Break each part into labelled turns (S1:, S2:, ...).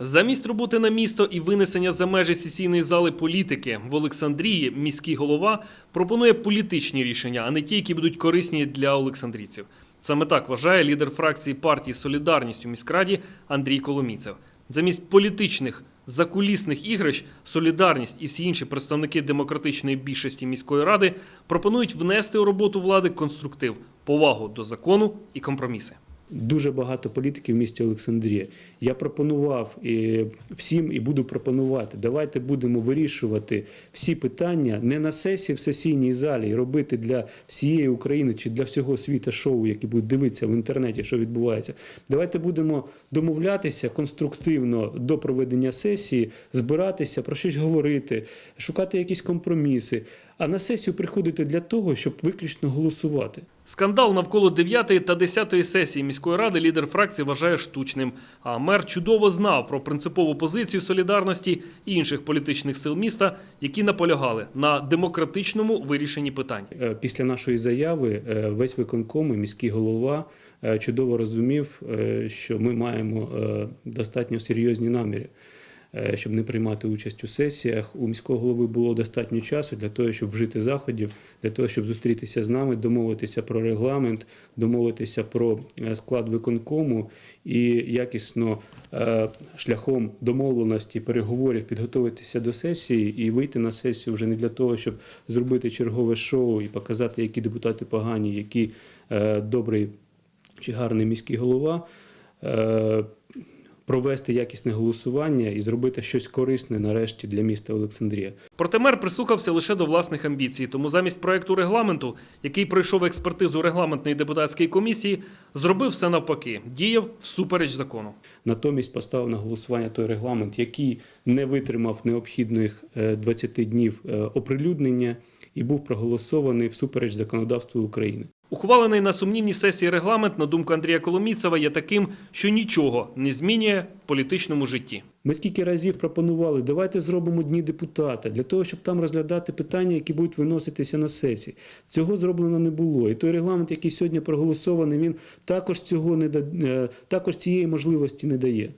S1: Замість роботи на місто і винесення за межі сесійної зали політики в Олександрії міський голова пропонує політичні рішення, а не ті, які будуть корисні для олександрійців. Саме так вважає лідер фракції партії Солідарність у міськраді Андрій Коломійцев. Замість політичних закулісних ігрищ Солідарність і всі інші представники демократичної більшості міської ради пропонують внести у роботу влади конструктив, повагу до закону і компроміси.
S2: Дуже багато політиків в місті Олександрія. Я пропонував всім і буду пропонувати. Давайте будемо вирішувати всі питання не на сесії в сесійній залі робити для всієї України чи для всього світу шоу, які будуть дивитися в інтернеті, що відбувається. Давайте будемо домовлятися конструктивно до проведення сесії, збиратися про щось говорити, шукати якісь компроміси. А на сесію приходити для того, щоб виключно голосувати.
S1: Скандал навколо 9 та 10 сесії міської ради лідер фракції вважає штучним. А мер чудово знав про принципову позицію солідарності і інших політичних сил міста, які наполягали на демократичному вирішенні питань.
S2: Е, Після нашої заяви е, весь виконком і міський голова е, чудово розумів, що ми маємо достатньо серйозні наміри. Е, Щоб не приймати участь у сесіях, у міського голови було достатньо часу для того, щоб вжити заходів, для того, щоб зустрітися з нами, домовитися про регламент, домовитися про е, склад виконкому і якісно е, шляхом домовленості переговорів підготуватися до сесії і вийти на сесію вже не для того, щоб зробити чергове шоу і показати, які депутати погані, які добрий чи гарний міський голова. Е, Провести якісне голосування і зробити щось корисне нарешті для міста Олександрія.
S1: Проте мер прислухався лише до власних амбіцій, тому замість проекту регламенту, який пройшов експертизу регламентної депутатської комісії, зробив все навпаки, діяв всупереч закону.
S2: Натомість поставив на голосування той регламент, який не витримав необхідних е, 20 днів е, оприлюднення і був проголосований всупереч законодавству України.
S1: Ухвалений на сумнівній сесії регламент, на думку Андрія Коломійцева, є таким, що нічого не змінює в політичному житті.
S2: Ми скільки разів пропонували, давайте зробимо дні депутата для того, щоб там розглядати питання, які будуть виноситися на сесії. Цього зроблено не було. І той регламент, який сьогодні проголосований, він також цього не е, також цієї можливості не дає.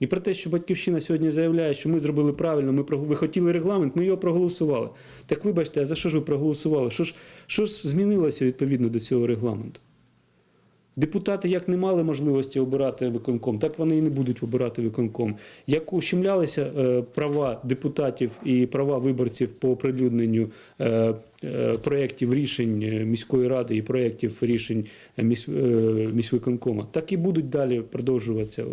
S2: І про те, що батьківщина сьогодні заявляє, що ми зробили правильно, ми ви хотіли регламент, ми його проголосували. Так вибачте, а за що ж ви проголосували? Що ж, що ж змінилося відповідно до цього регламенту? Депутати як не мали можливості обирати виконком, так вони і не будуть обирати виконком. Як ущемлялися е, права депутатів і права виборців по оприлюдненню е, е, проєктів рішень міської ради і проєктів рішень місь, міськвиконкома, так і будуть далі продовжуватися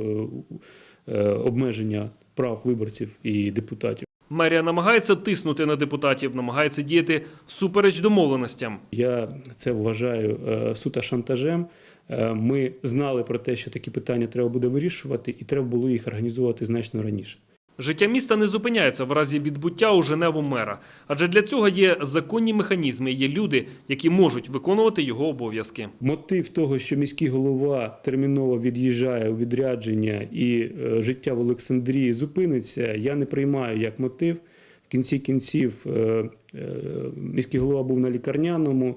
S2: обмеження прав виборців і депутатів.
S1: Мерія намагається тиснути на депутатів, намагається діяти всупереч домовленостям.
S2: Я це вважаю е, суто шантажем. Е, Ми знали про те, що такі питання треба буде вирішувати, і треба було їх організувати значно раніше.
S1: Життя міста не зупиняється в разі відбуття у Женеву мера, адже для цього є законні механізми, є люди, які можуть виконувати його обов'язки.
S2: Мотив того, що міський голова терміново від'їжджає у відрядження і е, життя в Олександрії зупиниться, я не приймаю як мотив. В кінці кінців е, е, міський голова був на лікарняному,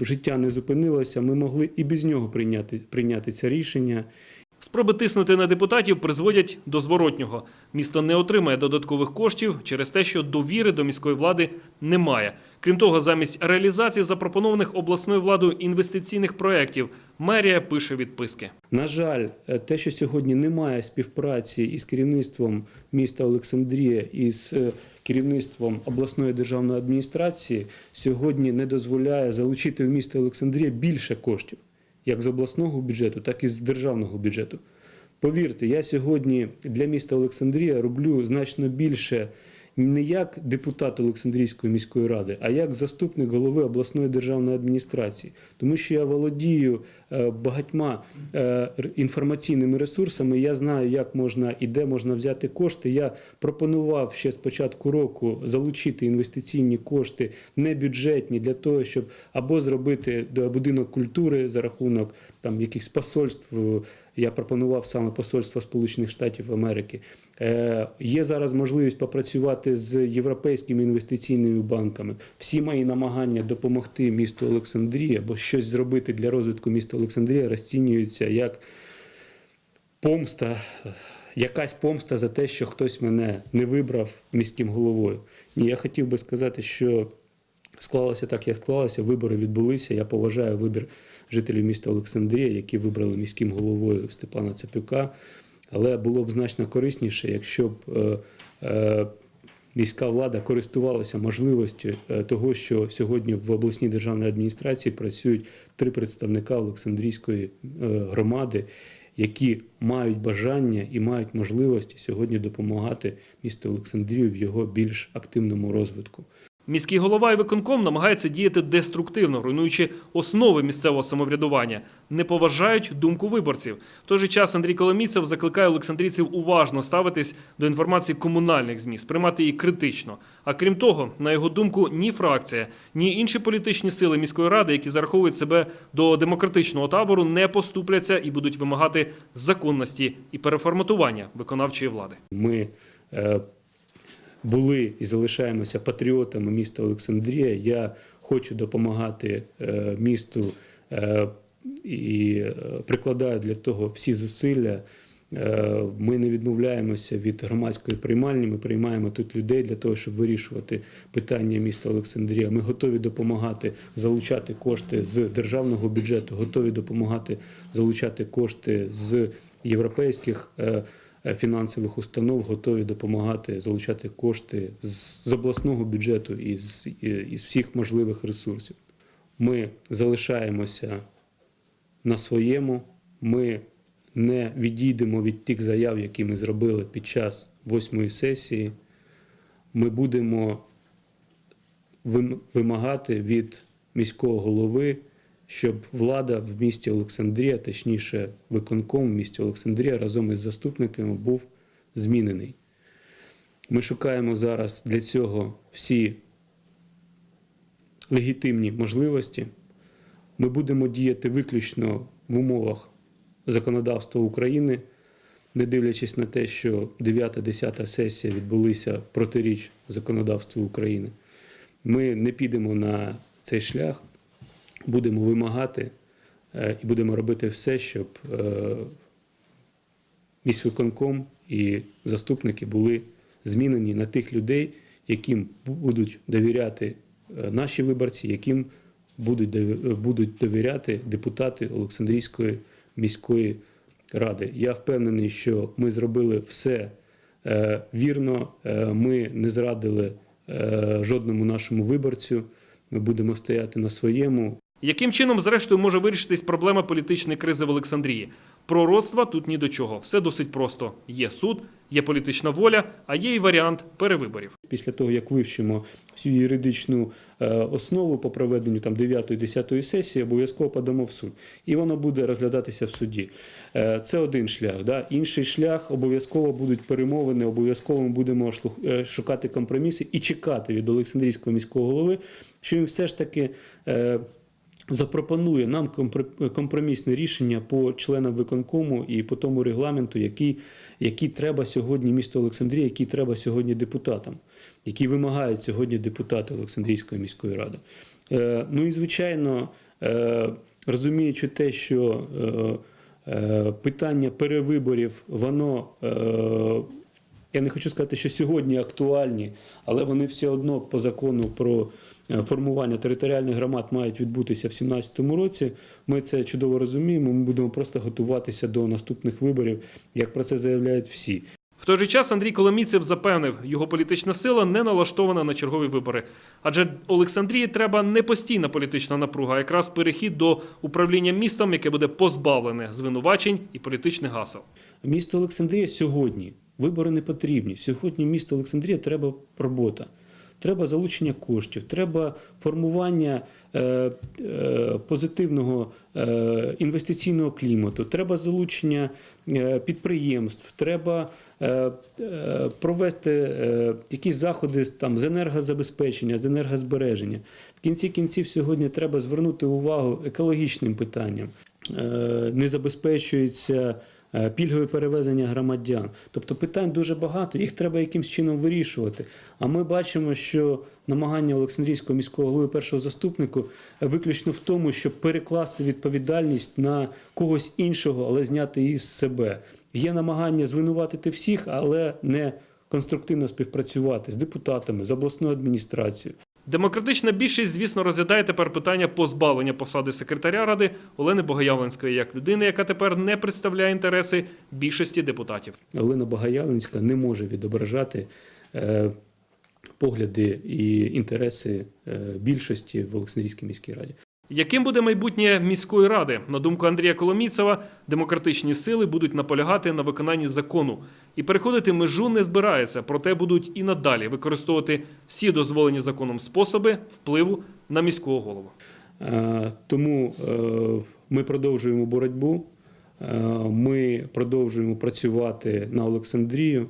S2: життя не зупинилося. Ми могли і без нього прийняти, прийняти це рішення.
S1: Спроби тиснути на депутатів призводять до зворотнього. Місто не отримає додаткових коштів через те, що довіри до міської влади немає. Крім того, замість реалізації запропонованих обласною владою інвестиційних проєктів мерія пише відписки.
S2: На жаль, те, що сьогодні немає співпраці із керівництвом міста Олександрія і з е, керівництвом обласної державної адміністрації, сьогодні не дозволяє залучити в місто Олександрія більше коштів, як з обласного бюджету, так і з державного бюджету. Повірте, я сьогодні для міста Олександрія роблю значно більше не як депутат Олександрійської міської ради, а як заступник голови обласної державної адміністрації, тому що я володію е, багатьма е, інформаційними ресурсами. Я знаю, як можна і де можна взяти кошти. Я пропонував ще з початку року залучити інвестиційні кошти не бюджетні для того, щоб або зробити е, будинок культури за рахунок там якихось посольств. е, Я пропонував саме посольство Сполучених Штатів Америки. Е, є зараз можливість попрацювати з європейськими інвестиційними банками. Всі мої намагання допомогти місту Олександрія або щось зробити для розвитку міста Олександрія розцінюються як помста, якась помста за те, що хтось мене не вибрав міським головою. Ні, я хотів би сказати, що склалося так, як склалося. Вибори відбулися. Я поважаю вибір жителів міста Олександрія, які вибрали міським головою Степана Цепюка. Але було б значно корисніше, якщо б е, е, міська влада користувалася можливістю е, того, що сьогодні в обласній державній адміністрації працюють три представника Олександрійської громади, які мають бажання і мають можливості сьогодні допомагати місту Олександрію в його більш активному розвитку.
S1: Міський голова і виконком намагаються діяти деструктивно, руйнуючи основи місцевого самоврядування, не поважають думку виборців. В той же час Андрій Коломійцев закликає олександрійців уважно ставитись до інформації комунальних ЗМІ, сприймати її критично. А крім того, на його думку, ні фракція, ні інші політичні сили міської ради, які зараховують себе до демократичного табору, не поступляться і будуть вимагати законності і переформатування виконавчої влади.
S2: Ми е, були і залишаємося патріотами міста Олександрія. Я хочу допомагати е, місту е, і е, прикладаю для того всі зусилля. Ми не відмовляємося від громадської приймальні. Ми приймаємо тут людей для того, щоб вирішувати питання міста Олександрія. Ми готові допомагати залучати кошти з державного бюджету, готові допомагати залучати кошти з європейських фінансових установ, готові допомагати залучати кошти з, обласного бюджету і з із всіх можливих ресурсів. Ми залишаємося на своєму. Ми не відійдемо від тих заяв, які ми зробили під час восьмої сесії. Ми будемо вимагати від міського голови, щоб влада в місті Олександрія, точніше, виконком в місті Олександрія разом із заступниками був змінений. Ми шукаємо зараз для цього всі легітимні можливості. Ми будемо діяти виключно в умовах законодавства України, не дивлячись на те, що 9-10 сесія відбулися протиріч законодавству України. Ми не підемо на цей шлях, будемо вимагати е, і будемо робити все, щоб е, міськвиконком і заступники були змінені на тих людей, яким будуть довіряти е, наші виборці, яким будуть довіряти депутати Олександрійської міської ради. Я впевнений, що ми зробили все вірно. Ми не зрадили жодному нашому виборцю. Ми будемо стояти на своєму.
S1: Яким чином, зрештою, може вирішитись проблема політичної кризи в Олександрії? Пророцтва тут ні до чого. Все досить просто. Є суд, є політична воля, а є і варіант перевиборів.
S2: Після того, як вивчимо всю юридичну е, основу по проведенню там 9-10 сесії, обов'язково подамо в суд. І воно буде розглядатися в суді. Е, Це один шлях. Да? Інший шлях обов'язково будуть перемовини, обов'язково ми будемо е, шукати компроміси і чекати від Олександрійського міського голови, що він все ж таки. Запропонує нам компр- компромісне рішення по членам виконкому і по тому регламенту, який, який треба сьогодні місту Олександрія, який треба сьогодні депутатам, які вимагають сьогодні депутати Олександрійської міської ради. Е, ну і звичайно, е, розуміючи те, що е, е, питання перевиборів, воно. Е, я не хочу сказати, що сьогодні актуальні, але вони все одно по закону про е, формування територіальних громад мають відбутися в 2017 році. Ми це чудово розуміємо. Ми будемо просто готуватися до наступних виборів, як про це заявляють всі.
S1: В той же час Андрій Коломійцев запевнив, його політична сила не налаштована на чергові вибори. Адже Олександрії треба не постійна політична напруга, а якраз перехід до управління містом, яке буде позбавлене звинувачень і політичних гасел.
S2: Місто Олександрія сьогодні вибори не потрібні. Сьогодні місто Олександрія треба робота. Треба залучення коштів, треба формування е, е, позитивного е, інвестиційного клімату, треба залучення е, підприємств, треба е, е, провести е, якісь заходи там, з енергозабезпечення, з енергозбереження. В кінці кінців сьогодні треба звернути увагу екологічним питанням. Е, не забезпечується пільгові перевезення громадян. Тобто питань дуже багато, їх треба якимось чином вирішувати. А ми бачимо, що намагання Олександрійського міського голови першого заступнику е, виключно в тому, щоб перекласти відповідальність на когось іншого, але зняти її з себе. Є намагання звинуватити всіх, але не конструктивно співпрацювати з депутатами, з обласною адміністрацією.
S1: Демократична більшість, звісно, розглядає тепер питання позбавлення посади секретаря ради Олени Богоявленської як людини, яка тепер не представляє інтереси більшості депутатів.
S2: Олена Богоявленська не може відображати е, погляди і інтереси е, більшості в Олександрійській міській раді.
S1: Яким буде майбутнє міської ради? На думку Андрія Коломійцева, демократичні сили будуть наполягати на виконанні закону і переходити межу не збирається, проте будуть і надалі використовувати всі дозволені законом способи впливу на міського голову.
S2: Е, Тому е, ми продовжуємо боротьбу, е, ми продовжуємо працювати на Олександрію.